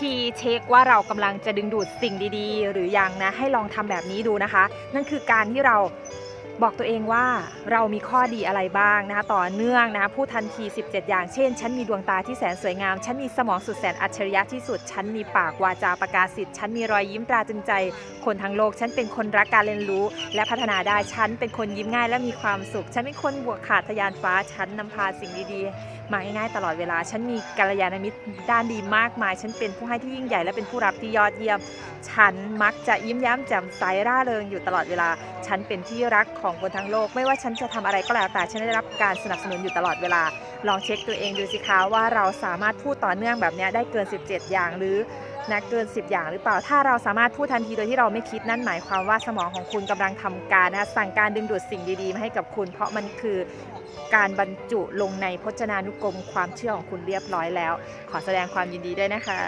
ทีเช็คว่าเรากำลังจะดึงดูดสิ่งดีๆ หรือยังนะให้ลองทำแบบนี้ดูนะคะ นั่นคือการที่เราบอกตัวเองว่าเรามีข้อดีอะไรบ้างนะคะต่อเนื่องนะคะพูดทันที 17 อย่างเช่น ฉันมีดวงตาที่แสนสวยงาม ฉันมีสมองสุดแสนอัจฉริยะที่สุด ฉันมีปากวาจาประกาศสิทธิ์ฉันมีรอยยิ้มตราตรึงใจ คนทั้งโลก ฉันเป็นคนรักการเรียนรู้ และพัฒนาได้ฉันเป็นคนยิ้มง่ายและมีความสุข ฉันเป็นคนบวกขาดทะยานฟ้าฉันนำพาสิ่งดีๆ มาง่ายๆตลอดเวลา ฉันมีกัลยาณมิตรด้านดีมากมาย ฉันเป็นผู้ให้ที่ยิ่งใหญ่และเป็นผู้รับที่ยอดเยี่ยม ฉันมักจะยิ้มแย้มแจ่มใสร่าเริงอยู่ตลอดเวลา ฉันเป็นที่รักของคนทั้งโลก ไม่ว่าฉันจะทำอะไรก็แล้วแต่ฉันได้รับการสนับสนุนอยู่ตลอดเวลา ลองเช็คตัวเองดูสิคะว่าเราสามารถพูดต่อเนื่องแบบนี้ได้เกิน 17 อย่างหรือนะเกิน 10 อย่างหรือเปล่า ถ้าเราสามารถพูดทันทีโดยที่เราไม่คิดนั่นหมายความว่าสมองของคุณกำลังทำการนะสั่งการดึงดูดสิ่งดีๆมาให้กับคุณ เพราะมันคือการบรรจุลงในพจนานุกรมความเชื่อของคุณเรียบร้อยแล้ว ขอแสดงความยินดีด้วยนะคะ